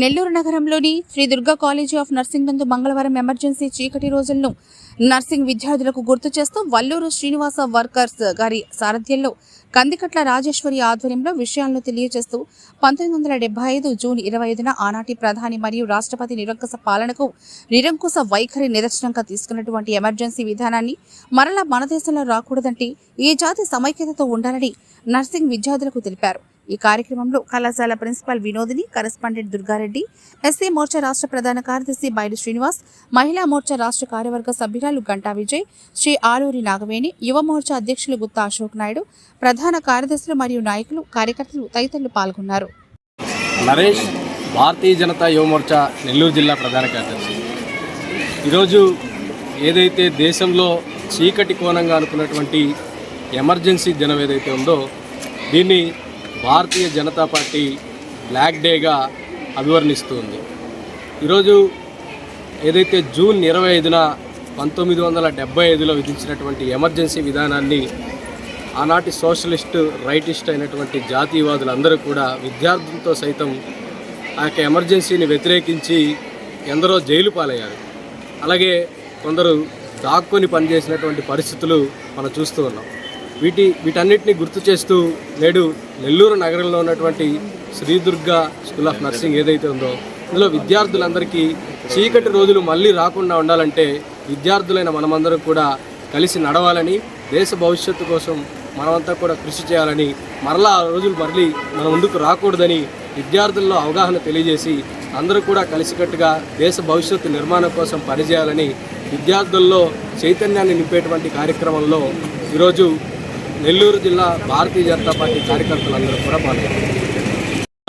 నెల్లూరు నగరంలోని Shri Durga college of nursing నందు మంగళవారం ఎమర్జెన్సీ చీకటి రోజులను నర్సింగ్ విద్యార్థులకు గుర్తు చేస్తూ వల్లూరు శ్రీనివాస వర్కర్స్ గారి సారథ్యంలో కందికట్ల రాజేశ్వరి ఆధ్వర్యంలో విషయాలను తెలియజేస్తూ పంతొమ్మిది వందల డెబ్బై ఐదు జూన్ ఇరవై ఐదున ఆనాటి ప్రధాని మరియు రాష్ట్రపతి నిరంకుశ పాలనకు నిరంకుశ వైఖరి నిదర్శనంగా తీసుకున్నటువంటి ఎమర్జెన్సీ విధానాన్ని మరలా మన దేశంలో రాకూడదంటే ఈ జాతి సమైక్యతతో ఉండాలని నర్సింగ్ విద్యార్థులకు తెలిపారు. ఈ కార్యక్రమంలో కళాశాల principal Vinodini correspondent Durga Reddy SC Morcha రాష్ట్ర ప్రధాన కార్యదర్శి బైలు శ్రీనివాస్ మహిళా మోర్చా రాష్ట్ర కార్యవర్గ సభ్యురాలు గంటా విజయ్ శ్రీ ఆలూరి నాగవేణి యువ మోర్చా అధ్యక్షులు గుత్తా అశోక్ నాయుడు ప్రధాన కార్యదర్శులు మరియు నాయకులు కార్యకర్తలు తదితరులు పాల్గొన్నారు. నరేష్ భారతీయ జనతా యువ మోర్చా నెల్లూరు జిల్లా ప్రధాన కార్యదర్శి. ఈరోజు ఏదైతే దేశంలో చీకటి కోణంగా అనుకున్నటువంటి ఎమర్జెన్సీ దినం ఏదైతే ఉందో దీన్ని భారతీయ జనతా పార్టీ బ్లాక్ డేగా అభివర్ణిస్తుంది. ఈరోజు ఏదైతే జూన్ ఇరవై ఐదున పంతొమ్మిది వందల డెబ్బై ఐదులో విధించినటువంటి ఎమర్జెన్సీ విధానాన్ని ఆనాటి సోషలిస్ట్ రైటిస్ట్ అయినటువంటి జాతీయవాదులందరూ కూడా విద్యార్థులతో సైతం ఆ యొక్క ఎమర్జెన్సీని వ్యతిరేకించి ఎందరో జైలు పాలయ్యారు. అలాగే కొందరు దాక్కొని పనిచేసినటువంటి పరిస్థితులు మనం చూస్తూ ఉన్నాం. వీటి వీటన్నిటిని గుర్తు చేస్తూ నేడు నెల్లూరు నగరంలో ఉన్నటువంటి శ్రీదుర్గ స్కూల్ ఆఫ్ నర్సింగ్ ఏదైతే ఉందో ఇందులో విద్యార్థులందరికీ చీకటి రోజులు మళ్ళీ రాకుండా ఉండాలంటే విద్యార్థులైన మనమందరం కూడా కలిసి నడవాలని దేశ భవిష్యత్తు కోసం మనమంతా కూడా కృషి చేయాలని మరలా ఆ రోజులు మళ్ళీ మన ముందుకు రాకూడదని విద్యార్థుల్లో అవగాహన తెలియజేసి అందరూ కూడా కలిసికట్టుగా దేశ భవిష్యత్తు నిర్మాణం కోసం పనిచేయాలని విద్యార్థుల్లో చైతన్యాన్ని నింపేటువంటి కార్యక్రమంలో ఈరోజు నెల్లూరు జిల్లా భారతీయ జనతా పార్టీ కార్యకర్తలందరూ కూడా పాల్గొన్నారు.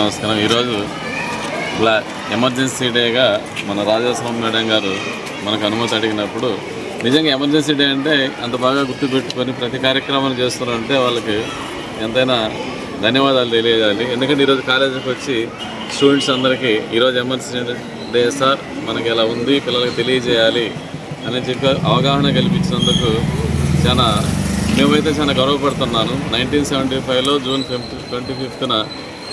నమస్కారం. ఈరోజు ఇలా ఎమర్జెన్సీ డేగా మన రాజాస్వామి మేడం గారు మనకు అనుమతి అడిగినప్పుడు నిజంగా ఎమర్జెన్సీ డే అంటే అంత బాగా గుర్తుపెట్టుకొని ప్రతి కార్యక్రమాలు చేస్తున్నారంటే వాళ్ళకి ఎంతైనా ధన్యవాదాలు తెలియజేయాలి. ఎందుకంటే ఈరోజు కాలేజీకి వచ్చి స్టూడెంట్స్ అందరికీ ఈరోజు ఎమర్జెన్సీ డే సార్ మనకి ఎలా ఉంది పిల్లలకి తెలియజేయాలి అని చెప్పి అవగాహన కల్పించినందుకు చాలా మేమైతే చాలా గర్వపడుతున్నాను. నైన్టీన్ సెవెంటీ ఫైవ్లో జూన్ ఫిఫ్త్ ట్వంటీ ఫిఫ్త్న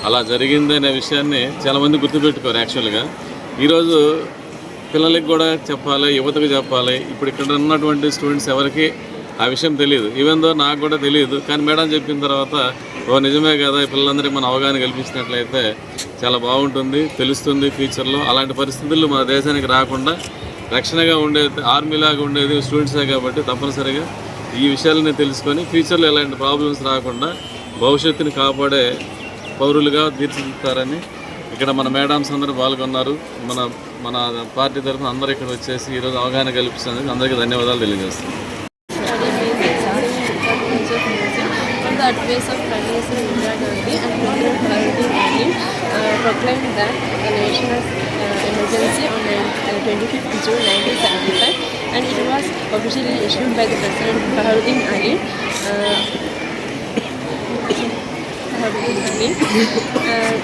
అలా జరిగింది అనే విషయాన్ని చాలామంది గుర్తుపెట్టుకోరు యాక్చువల్గా. ఈరోజు పిల్లలకి కూడా చెప్పాలి యువతకు చెప్పాలి. ఇప్పుడు ఇక్కడ ఉన్నటువంటి స్టూడెంట్స్ ఎవరికి ఆ విషయం తెలియదు. ఈవెన్ దో నాకు కూడా తెలియదు కానీ మేడం చెప్పిన తర్వాత ఓ నిజమే కదా పిల్లలందరికీ మనం అవగాహన కల్పించినట్లయితే చాలా బాగుంటుంది తెలుస్తుంది ఫ్యూచర్లో. అలాంటి పరిస్థితులు మన దేశానికి రాకుండా రక్షణగా ఉండేది ఆర్మీలాగా ఉండేది స్టూడెంట్సే కాబట్టి తప్పనిసరిగా ఈ విషయాలని తెలుసుకొని ఫ్యూచర్లో ఎలాంటి ప్రాబ్లమ్స్ రాకుండా భవిష్యత్తుని కాపాడే పౌరులుగా తీర్చిదిద్దుతారని ఇక్కడ మన మేడమ్స్ అందరూ పాల్గొన్నారు. మన మన పార్టీ తరఫున అందరూ ఇక్కడ వచ్చేసి ఈరోజు అవగాహన కల్పిస్తున్నందుకు అందరికీ ధన్యవాదాలు తెలియజేస్తున్నాను on the of Prime and Uh, proclaimed that the nation has uh, emergency on uh, 25th June 1975 and it was officially issued by the President Baharuddin Ali. Uh, uh,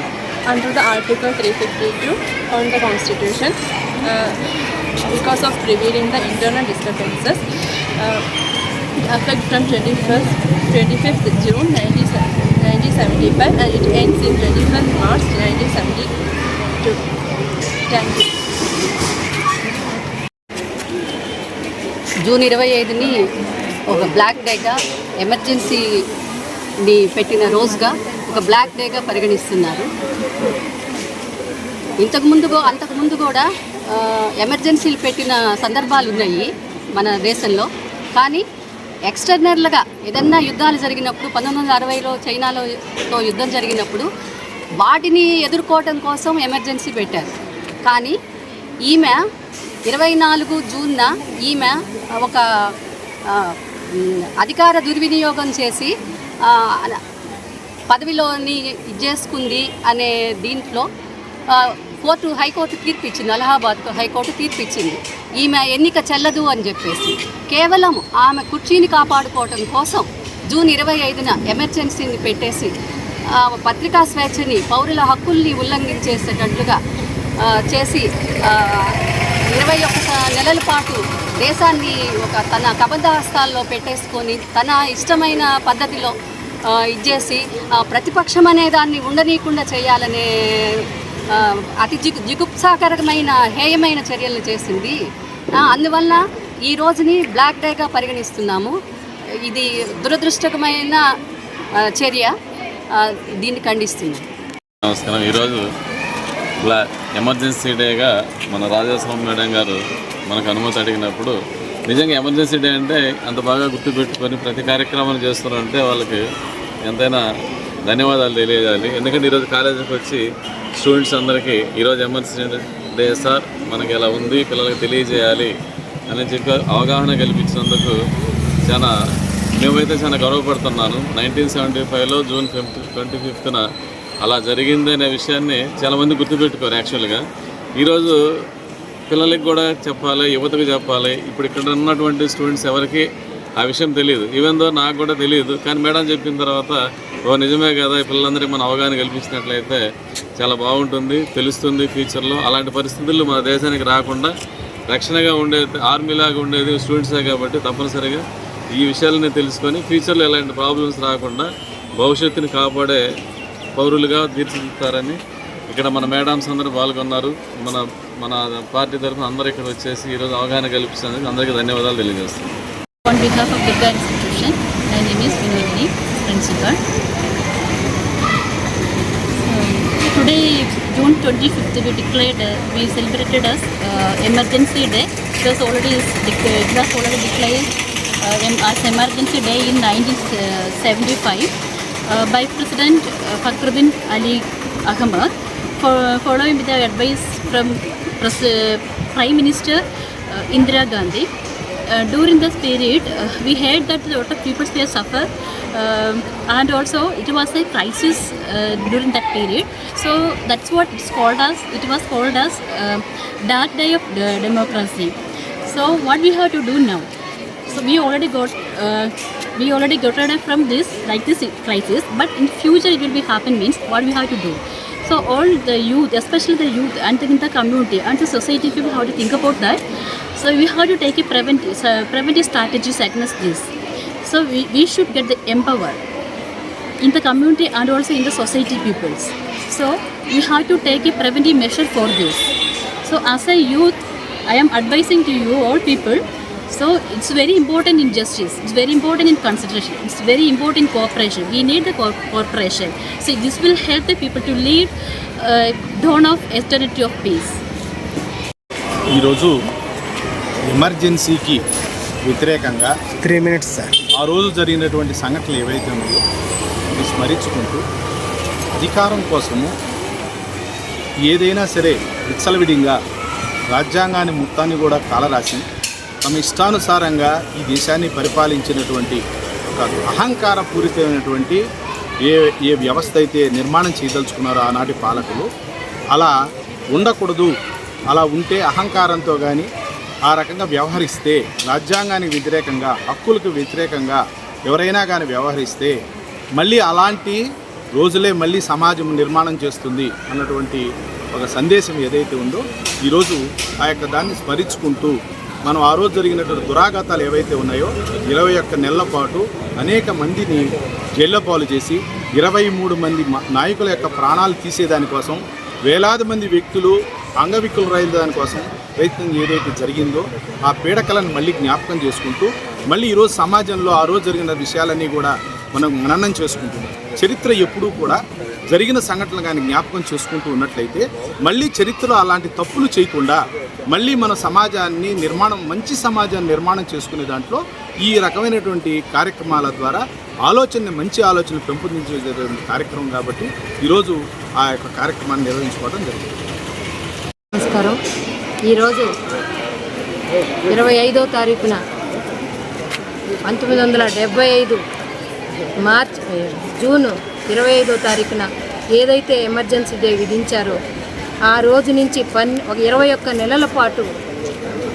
under the Article 352 on the Constitution uh, because of prevailing the internal disturbances. Uh, effect from 21st, 25th June 1975 and it ends in 21st March 1972. Thank you. June ఇరవై ఐదుని ఒక black డేగా ఎమర్జెన్సీని పెట్టిన రోజుగా ఒక black డేగా పరిగణిస్తున్నారు ఇంతకుముందు అంతకుముందు కూడా ఎమర్జెన్సీలు పెట్టిన సందర్భాలు ఉన్నాయి మన దేశంలో కానీ ఎక్స్టర్నల్గా ఏదన్నా యుద్ధాలు జరిగినప్పుడు పంతొమ్మిది వందల అరవైలో చైనాలో యుద్ధం జరిగినప్పుడు వాటిని ఎదుర్కోవటం కోసం ఎమర్జెన్సీ పెట్టారు. కానీ ఈమె ఇరవై నాలుగు జూన్న ఈమె ఒక అధికార దుర్వినియోగం చేసి పదవిలోని ఇది చేసుకుంది అనే దీంట్లో కోర్టు హైకోర్టు తీర్పు ఇచ్చింది అలహాబాద్ హైకోర్టు తీర్పు ఇచ్చింది ఈమె ఎన్నిక చెల్లదు అని చెప్పేసి. కేవలం ఆమె కుర్చీని కాపాడుకోవటం కోసం జూన్ ఇరవై ఐదున ఎమర్జెన్సీని పెట్టేసి పత్రికా స్వేచ్ఛని పౌరుల హక్కుల్ని ఉల్లంఘించేసేటట్లుగా చేసి ఇరవై ఒక్క నెలల పాటు దేశాన్ని ఒక తన కబంధహస్తాల్లో పెట్టేసుకొని తన ఇష్టమైన పద్ధతిలో ఇచ్చేసి ప్రతిపక్షం అనే దాన్ని ఉండనీయకుండా చేయాలనే అతి జిగు జిగుప్సాకరమైన హేయమైన చర్యలను చేసింది. అందువల్ల ఈ రోజుని బ్లాక్ డేగా పరిగణిస్తున్నాము. ఇది దురదృష్టకమైన చర్య దీన్ని ఖండిస్తున్నాం నమస్కారం. ఈరోజు ఇలా ఎమర్జెన్సీ డేగా మన రాజాస్వామి మేడం గారు మనకు అనుమతి అడిగినప్పుడు నిజంగా ఎమర్జెన్సీ డే అంటే అంత బాగా గుర్తుపెట్టుకొని ప్రతి కార్యక్రమాలు చేస్తున్నారంటే వాళ్ళకి ఎంతైనా ధన్యవాదాలు తెలియజేయాలి. ఎందుకంటే ఈరోజు కాలేజీకి వచ్చి స్టూడెంట్స్ అందరికీ ఈరోజు ఎమర్జెన్సీ డే సార్ మనకి ఎలా ఉంది పిల్లలకి తెలియజేయాలి అని చెప్పి అవగాహన కల్పించినందుకు చాలా మేమైతే చాలా గర్వపడుతున్నాను. నైన్టీన్ సెవెంటీ ఫైవ్లో జూన్ ఫిఫ్త్ ట్వంటీ ఫిఫ్త్న అలా జరిగింది అనే విషయాన్ని చాలామంది గుర్తుపెట్టుకోరు యాక్చువల్గా ఈరోజు పిల్లలకి కూడా చెప్పాలి యువతకు చెప్పాలి. ఇప్పుడు ఇక్కడ ఉన్నటువంటి స్టూడెంట్స్ ఎవరికి ఆ విషయం తెలియదు ఈవెన్ దో నాకు కూడా తెలియదు కానీ మేడం చెప్పిన తర్వాత ఓ నిజమే కదా ఈ పిల్లలందరికీ మన అవగాహన కల్పించినట్లయితే చాలా బాగుంటుంది తెలుస్తుంది ఫ్యూచర్లో అలాంటి పరిస్థితులు మన దేశానికి రాకుండా రక్షణగా ఉండేది ఆర్మీలాగా ఉండేది స్టూడెంట్సే కాబట్టి తప్పనిసరిగా ఈ విషయాలని తెలుసుకొని ఫ్యూచర్లో ఎలాంటి ప్రాబ్లమ్స్ రాకుండా భవిష్యత్తుని కాపాడే పౌరులుగా తీర్చిదిద్దుతారని ఇక్కడ మన మేడమ్స్ అందరూ పాల్గొన్నారు. మన మన పార్టీ తరఫున అందరూ ఇక్కడ వచ్చేసి ఈరోజు అవగాహన కల్పిస్తున్నందుకు అందరికీ ధన్యవాదాలు తెలియజేస్తున్నాను behalf of Durga Institution, my name is Vinodini, principal. Um, Today, June 25th, we declared, uh, we celebrated as uh, emergency day. It was already, it was already declared uh, as emergency day in 1975 uh, by President uh, Fakhruddin Ali Ahmad, for, following the advice from uh, Prime Minister uh, Indira Gandhi. Uh, during this period, uh, we heard that a lot of people were suffer, um and also it was a crisis uh, during that period. So that's what it's called as. It was called as uh, dark day of the democracy. So what we have to do now? So we already got uh, we already got rid from this like this crisis, but in future it will be happen means what we have to do. So all the youth, especially the youth and in the community and the society people have to think about that. So we have to take a preventive, uh, preventive strategies against this. So we, we should get the empower in the community and also in the society peoples. So we have to take a preventive measure for this. So as a youth, I am advising to you all people. So it's very important in justice. It's very important in consideration. It's very important in cooperation. We need the co- cooperation. So this will help the people to lead uh, dawn of eternity of peace. ఈరోజు ఎమర్జెన్సీకి వ్యతిరేకంగా three minutes sir. ఆ రోజు జరిగినటువంటి సంఘటనలు ఏవైతే ఉన్నాయో అవి స్మరించుకుంటూ అధికారం కోసము ఏదైనా సరే విచ్చలవిడిగా రాజ్యాంగాన్ని మొత్తాన్ని కూడా కాలరాసి తమ ఇష్టానుసారంగా ఈ దేశాన్ని పరిపాలించినటువంటి ఒక అహంకారపూరితమైనటువంటి ఏ ఏ వ్యవస్థ అయితే నిర్మాణం చేయదలుచుకున్నారో ఆనాటి పాలకులు అలా ఉండకూడదు. అలా ఉంటే అహంకారంతో కానీ ఆ రకంగా వ్యవహరిస్తే రాజ్యాంగానికి వ్యతిరేకంగా హక్కులకు వ్యతిరేకంగా ఎవరైనా కానీ వ్యవహరిస్తే మళ్ళీ అలాంటి రోజులే మళ్ళీ సమాజం నిర్మాణం చేస్తుంది అన్నటువంటి ఒక సందేశం ఏదైతే ఉందో ఈరోజు ఆ యొక్క దాన్ని స్మరించుకుంటూ మనం ఆ రోజు జరిగినటువంటి దురాఘాతాలు ఏవైతే ఉన్నాయో ఇరవై ఒక్క నెలల పాటు అనేక మందిని జైల్లో పాలు చేసి ఇరవై మూడు మంది నాయకుల యొక్క ప్రాణాలు తీసేదానికోసం వేలాది మంది వ్యక్తులు అంగవికలురైన దానికోసం ప్రయత్నం ఏదైతే జరిగిందో ఆ పీడకలను మళ్ళీ జ్ఞాపకం చేసుకుంటూ మళ్ళీ ఈరోజు సమాజంలో ఆ రోజు జరిగిన విషయాలన్నీ కూడా మనం మననం చేసుకుంటున్నాం. చరిత్ర ఎప్పుడూ కూడా జరిగిన సంఘటనలు కానీ జ్ఞాపకం చేసుకుంటూ ఉన్నట్లయితే మళ్ళీ చరిత్రలో అలాంటి తప్పులు చేయకుండా మళ్ళీ మన సమాజాన్ని నిర్మాణం మంచి సమాజాన్ని నిర్మాణం చేసుకునే దాంట్లో ఈ రకమైనటువంటి కార్యక్రమాల ద్వారా ఆలోచనని మంచి ఆలోచన పెంపొందించే కార్యక్రమం కాబట్టి ఈరోజు ఆ యొక్క కార్యక్రమాన్ని నిర్వహించుకోవడం జరిగింది నమస్కారం. ఈరోజు ఇరవై ఐదో తారీఖున పంతొమ్మిది వందల డెబ్బై ఐదు మార్చ్ జూన్ ఇరవై ఐదో తారీఖున ఏదైతే ఎమర్జెన్సీ డే విధించారో ఆ రోజు నుంచి పన్ ఒక ఇరవై ఒక్క నెలల పాటు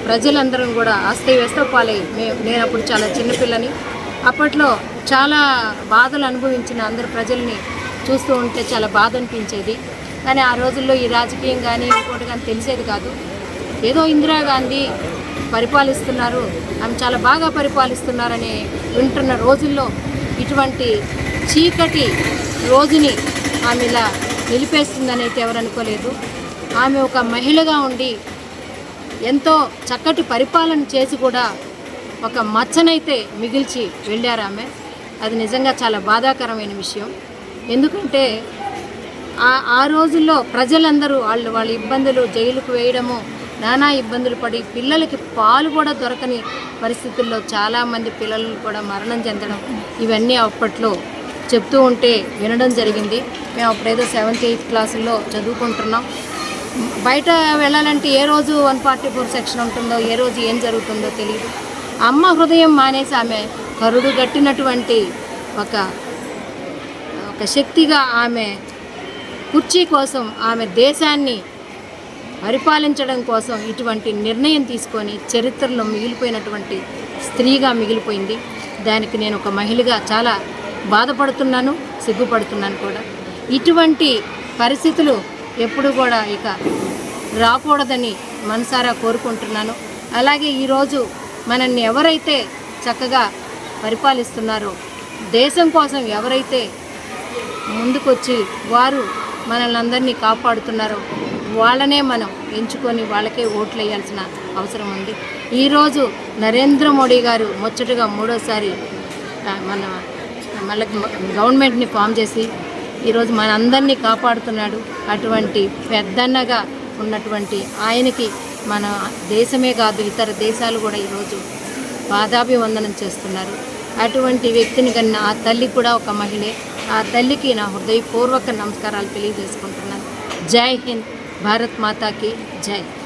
ప్రజలందరం కూడా అస్తవ్యస్త పాలై నేను అప్పుడు చాలా చిన్నపిల్లని. అప్పట్లో చాలా బాధలు అనుభవించిన అందరు ప్రజల్ని చూస్తూ ఉంటే చాలా బాధ అనిపించేది. కానీ ఆ రోజుల్లో ఈ రాజకీయం కానీ ఇంకోటి కానీ తెలిసేది కాదు. ఏదో ఇందిరాగాంధీ పరిపాలిస్తున్నారు. ఆమె చాలా బాగా పరిపాలిస్తున్నారని వింటున్న రోజుల్లో ఇటువంటి చీకటి రోజుని ఆమె ఇలా నిలిపేస్తుందని అయితే ఎవరు అనుకోలేదు. ఆమె ఒక మహిళగా ఉండి ఎంతో చక్కటి పరిపాలన చేసి కూడా ఒక మచ్చనైతే మిగిల్చి వెళ్ళారు ఆమె. అది నిజంగా చాలా బాధాకరమైన విషయం. ఎందుకంటే ఆ ఆ రోజుల్లో ప్రజలందరూ వాళ్ళు వాళ్ళ ఇబ్బందులు జైలుకు వేయడము నానా ఇబ్బందులు పడి పిల్లలకి పాలు కూడా దొరకని పరిస్థితుల్లో చాలామంది పిల్లలు కూడా మరణం చెందడం ఇవన్నీ అప్పట్లో చెప్తూ ఉంటే వినడం జరిగింది. మేము అప్పుడేదో సెవెంత్ ఎయిత్ క్లాసుల్లో చదువుకుంటున్నాం. బయట వెళ్ళాలంటే ఏ రోజు వన్ ఫార్టీ ఫోర్ సెక్షన్ ఉంటుందో ఏ రోజు ఏం జరుగుతుందో తెలియదు అమ్మ హృదయం మానేసి ఆమె కరుడు గట్టినటువంటి ఒక ఒక శక్తిగా ఆమె కుర్చీ కోసం ఆమె దేశాన్ని పరిపాలించడం కోసం ఇటువంటి నిర్ణయం తీసుకొని చరిత్రలో మిగిలిపోయినటువంటి స్త్రీగా మిగిలిపోయింది. దానికి నేను ఒక మహిళగా చాలా బాధపడుతున్నాను సిగ్గుపడుతున్నాను కూడా. ఇటువంటి పరిస్థితులు ఎప్పుడు కూడా ఇక రాకూడదని మనసారా కోరుకుంటున్నాను. అలాగే ఈరోజు మనల్ని ఎవరైతే చక్కగా పరిపాలిస్తున్నారో దేశం కోసం ఎవరైతే ముందుకొచ్చి వారు మనల్ని అందరినీ కాపాడుతున్నారో వాళ్ళనే మనం ఎంచుకొని వాళ్ళకే ఓట్లు వేయాల్సిన అవసరం ఉంది. ఈరోజు నరేంద్ర మోడీ గారు ముచ్చటగా మూడోసారి మన మళ్ళీ గవర్నమెంట్ని ఫామ్ చేసి ఈరోజు మనందరినీ కాపాడుతున్నాడు. అటువంటి పెద్దన్నగా ఉన్నటువంటి ఆయనకి మన దేశమే కాదు ఇతర దేశాలు కూడా ఈరోజు పాదాభివందనం చేస్తున్నారు. అటువంటి వ్యక్తిని కన్నా ఆ తల్లి కూడా ఒక మహిళే. ఆ తల్లికి నా హృదయపూర్వక నమస్కారాలు తెలియజేసుకుంటున్నాను. జై హింద్. भारत माता की जय।